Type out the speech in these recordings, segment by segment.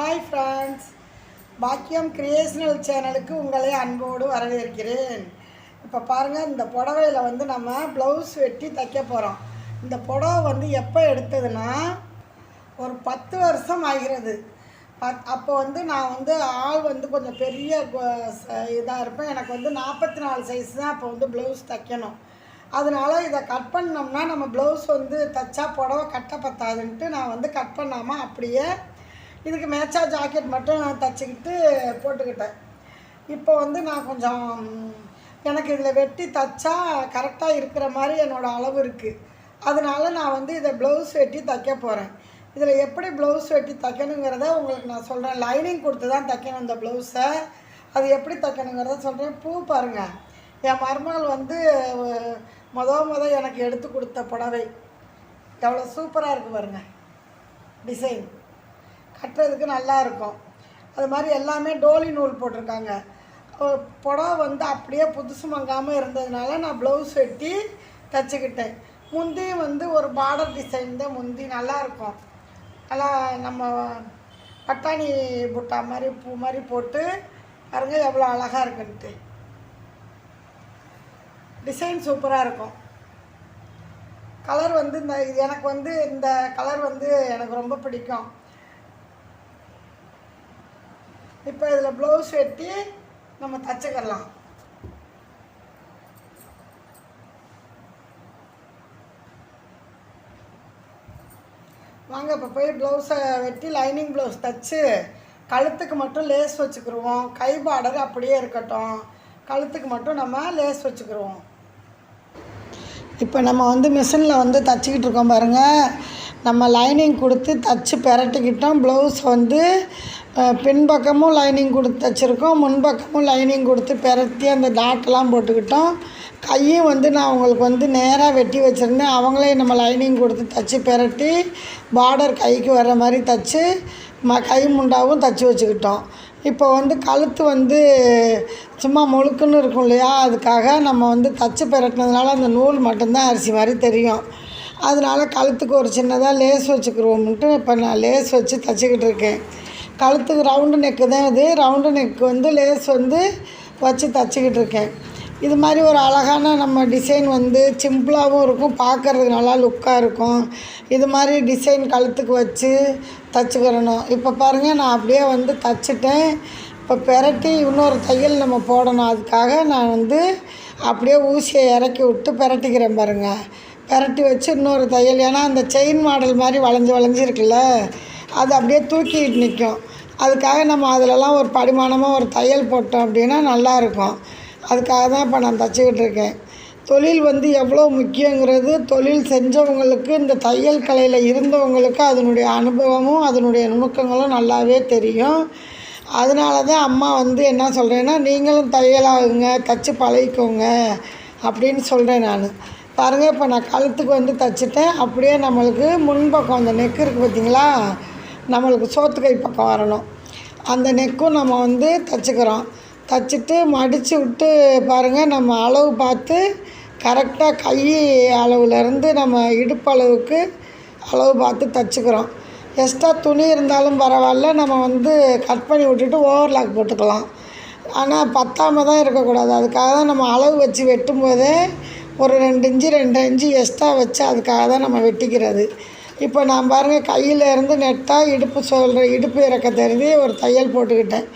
Hi friends பாக்கியம் creational சேனலுக்கு உங்களை அன்போடு வரவேற்கிறேன். இப்போ பாருங்கள் இந்த புடவையில் வந்து நம்ம ப்ளவுஸ் வெட்டி தைக்க போகிறோம் இந்த புடவை வந்து எப்போ எடுத்ததுன்னா ஒரு பத்து வருஷம் ஆகிறது. பத் அப்போ வந்து நான் வந்து ஆள் வந்து கொஞ்சம் பெரிய இதாக இருப்பேன். எனக்கு வந்து நாற்பத்தி நாலு சைஸ் தான் அப்போ வந்து ப்ளவுஸ் தைக்கணும். அதனால இதை கட் பண்ணோம்னா நம்ம ப்ளவுஸ் வந்து தைச்சா புடவை கட்ட பத்தாதுன்ட்டு நான் வந்து கட் பண்ணாமல் அப்படியே இதுக்கு மேட்சா ஜாக்கெட் மட்டும் நான் தைச்சிக்கிட்டு போட்டுக்கிட்டேன். இப்போ வந்து நான் கொஞ்சம் எனக்கு இதில் வெட்டி தைச்சா கரெக்டாக இருக்கிற மாதிரி என்னோடய அளவு இருக்குது அதனால நான் வந்து இதை ப்ளவுஸ் வெட்டி தைக்க போகிறேன் இதில் எப்படி ப்ளவுஸ் வெட்டி தைக்கணுங்கிறத உங்களுக்கு நான் சொல்கிறேன் லைனிங் கொடுத்து தான் தைக்கணும் இந்த ப்ளவுஸை அது எப்படி தைக்கணுங்கிறத சொல்கிறேன் பூ பாருங்கள் என் மருமகள் வந்து மொத முத எனக்கு எடுத்து கொடுத்த புடவை. எவ்வளோ சூப்பராக இருக்குது பாருங்க. டிசைன் கட்டுறதுக்கு நல்லா இருக்கும். அது மாதிரி எல்லாமே டோலி நூல் போட்டிருக்காங்க. புடவை வந்து அப்படியே புதுசு மங்காமல் இருந்ததுனால நான் ப்ளவுஸ் வெட்டி தைச்சிக்கிட்டேன். முந்தியும் வந்து ஒரு பார்டர் டிசைன் தான் முந்தி நல்லா இருக்கும். நல்லா நம்ம பட்டாணி புட்டா மாதிரி பூ மாதிரி போட்டு பாருங்க எவ்வளோ அழகாக இருக்குன்ட்டு. டிசைன் சூப்பராக இருக்கும். கலர் வந்து இந்த எனக்கு வந்து இந்த கலர் வந்து எனக்கு ரொம்ப பிடிக்கும். இப்போ இதில் ப்ளவுஸ் வெட்டி நம்ம தச்சுக்கலாம் வாங்க இப்போ போய் ப்ளவுஸை வெட்டி லைனிங் ப்ளவுஸ் தச்சு கழுத்துக்கு மட்டும் லேஸ் வச்சுக்கிருவோம். கை பார்டர் அப்படியே இருக்கட்டும். கழுத்துக்கு மட்டும் நம்ம லேஸ் வச்சுக்கிருவோம். இப்போ நம்ம வந்து மிஷினில் வந்து தச்சுக்கிட்டு இருக்கோம் பாருங்கள் நம்ம லைனிங் கொடுத்து தச்சு பெரட்டிக்கிட்டோம். ப்ளவுஸ் வந்து பின்பக்கமும் லைனிங் கொடுத்து தச்சுருக்கோம் முன்பக்கமும் லைனிங் கொடுத்து பெரட்டி அந்த டாட்டெல்லாம் போட்டுக்கிட்டோம். கையும் வந்து நான் உங்களுக்கு வந்து நேராக வெட்டி வச்சுருந்தேன். அவங்களே நம்ம லைனிங் கொடுத்து தச்சு பெரட்டி பார்டர் கைக்கு வர்ற மாதிரி தச்சு ம கை முண்டாவும் தச்சு வச்சுக்கிட்டோம். இப்போ வந்து கழுத்து வந்து சும்மா முழுக்குன்னு இருக்கும் இல்லையா? அதுக்காக நம்ம வந்து தச்சு பெரட்டினதுனால அந்த நூல் மட்டும்தான் அரிசி மாதிரி தெரியும். அதனால கழுத்துக்கு ஒரு சின்னதாக லேஸ் வச்சுக்கிருவோம்ன்ட்டு இப்போ நான் லேஸ் வச்சு தச்சுக்கிட்டு இருக்கேன். கழுத்துக்கு ரவுண்டு நெக்கு தான் இது. ரவுண்டு நெக்கு வந்து லேஸ் வந்து வச்சு தச்சுக்கிட்டு இருக்கேன். இது மாதிரி ஒரு அழகான நம்ம டிசைன் வந்து சிம்பிளாகவும் இருக்கும். பார்க்கறதுக்கு நல்லா லுக்காக இருக்கும். இது மாதிரி டிசைன் கழுத்துக்கு வச்சு தச்சுக்கிறணும். இப்போ பாருங்கள் நான் அப்படியே வந்து தச்சுட்டேன். இப்போ பெரட்டி இன்னொரு தையல் நம்ம போடணும். அதுக்காக நான் வந்து அப்படியே ஊசியை இறக்கி விட்டு பெரட்டிக்கிறேன் பாருங்கள் பெரட்டி வச்சு இன்னொரு தையல். ஏன்னா அந்த செயின் மாடல் மாதிரி வளைஞ்சு வளைஞ்சிருக்குல்ல அது அப்படியே தூக்கிட்டு நிற்கும் அதுக்காக நம்ம அதிலலாம் ஒரு படிமானமாக ஒரு தையல் போட்டோம் அப்படின்னா நல்லாயிருக்கும். அதுக்காக தான் இப்போ நான் தச்சுக்கிட்டு இருக்கேன். தொழில் வந்து எவ்வளோ முக்கியங்கிறது தொழில் செஞ்சவங்களுக்கு இந்த தையல் கலையில் இருந்தவங்களுக்கு அதனுடைய அனுபவமும் அதனுடைய நுணுக்கங்களும் நல்லாவே தெரியும். அதனால தான் அம்மா வந்து என்ன சொல்கிறேன்னா நீங்களும் தையலாகுங்க தச்சு பழகிக்கோங்க அப்படின்னு சொல்கிறேன் நான். பாருங்கள் இப்போ நான் கழுத்துக்கு வந்து தச்சுட்டேன். அப்படியே நம்மளுக்கு முன்பக்கம் அந்த நெக்கு இருக்குது பார்த்தீங்களா நம்மளுக்கு சோத்துக்கை பக்கம் வரணும். அந்த நெக்கும் நம்ம வந்து தச்சுக்கிறோம். தச்சுட்டு மடித்து விட்டு பாருங்கள் நம்ம அளவு பார்த்து கரெக்டாக கை அளவுலேருந்து நம்ம இடுப்பு அளவுக்கு அளவு பார்த்து தச்சுக்கிறோம். எக்ஸ்ட்ரா துணி இருந்தாலும் பரவாயில்ல நம்ம வந்து கட் பண்ணி விட்டுட்டு ஓவர்லாக் போட்டுக்கலாம். ஆனால் பத்தாம தான் இருக்கக்கூடாது. அதுக்காக தான் நம்ம அளவு வச்சு வெட்டும் போதே ஒரு ரெண்டு இன்ச்சு ரெண்டு இன்ச்சு எக்ஸ்ட்ரா வச்சு அதுக்காக தான் நம்ம வெட்டிக்கிறது. இப்போ நான் பாருங்கள் கையில் இருந்து நெட்டாக இடுப்பு சொல்கிற இடுப்பு இறக்க தெரிஞ்சு ஒரு தையல் போட்டுக்கிட்டேன்.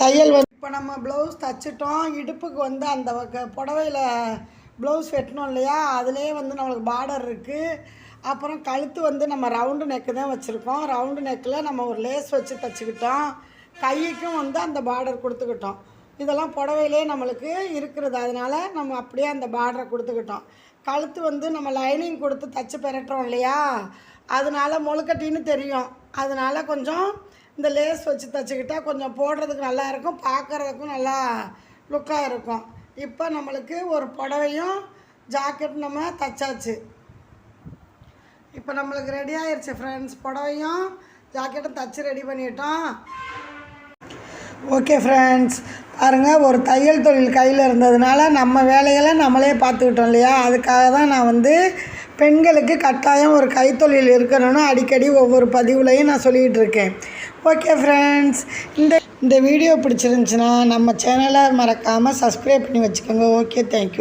தையல் வந்து இப்போ நம்ம ப்ளவுஸ் தைச்சிட்டோம். இடுப்புக்கு வந்து அந்த புடவையில் ப்ளவுஸ் வெட்டணும் இல்லையா? அதுலேயே வந்து நம்மளுக்கு பார்டர் இருக்குது அப்புறம் கழுத்து வந்து நம்ம ரவுண்டு நெக்கு தான் வச்சுருக்கோம். ரவுண்டு நெக்கில் நம்ம ஒரு லேஸ் வச்சு தைச்சிக்கிட்டோம். கைக்கும் வந்து அந்த பார்டர் கொடுத்துக்கிட்டோம். இதெல்லாம் புடவையிலே நம்மளுக்கு இருக்கிறது. அதனால நம்ம அப்படியே அந்த பார்டரை கொடுத்துக்கிட்டோம். கழுத்து வந்து நம்ம லைனிங் கொடுத்து தச்சு பெரட்டுறோம் இல்லையா? அதனால முழுக்கட்டின்னு தெரியும். அதனால கொஞ்சம் இந்த லேஸ் வச்சு தச்சுக்கிட்டா கொஞ்சம் போடுறதுக்கு நல்லா இருக்கும் பார்க்குறதுக்கும் நல்லா லுக்காக இருக்கும். இப்போ நம்மளுக்கு ஒரு புடவையும் ஜாக்கெட் நம்ம தச்சாச்சு. இப்போ நம்மளுக்கு ரெடி ஆயிடுச்சு ஃப்ரெண்ட்ஸ் புடவையும் ஜாக்கெட்டும் தச்சு ரெடி பண்ணிட்டோம். ஓகே ஃப்ரெண்ட்ஸ் பாருங்கள் ஒரு தையல் தொழில் கையில் இருந்ததுனால நம்ம வேலைகளை நம்மளே பார்த்துக்கிட்டோம் இல்லையா? அதுக்காக தான் நான் வந்து பெண்களுக்கு கட்டாயம் ஒரு கைத்தொழில் இருக்கணும்னு அடிக்கடி ஒவ்வொரு பதிவுலையும் நான் சொல்லிகிட்டு இருக்கேன் ஓகே ஃப்ரெண்ட்ஸ் இந்த இந்த வீடியோ பிடிச்சிருந்துச்சுன்னா நம்ம சேனலை மறக்காமல் சப்ஸ்கிரைப் பண்ணி வச்சுக்கோங்க. Okay thank you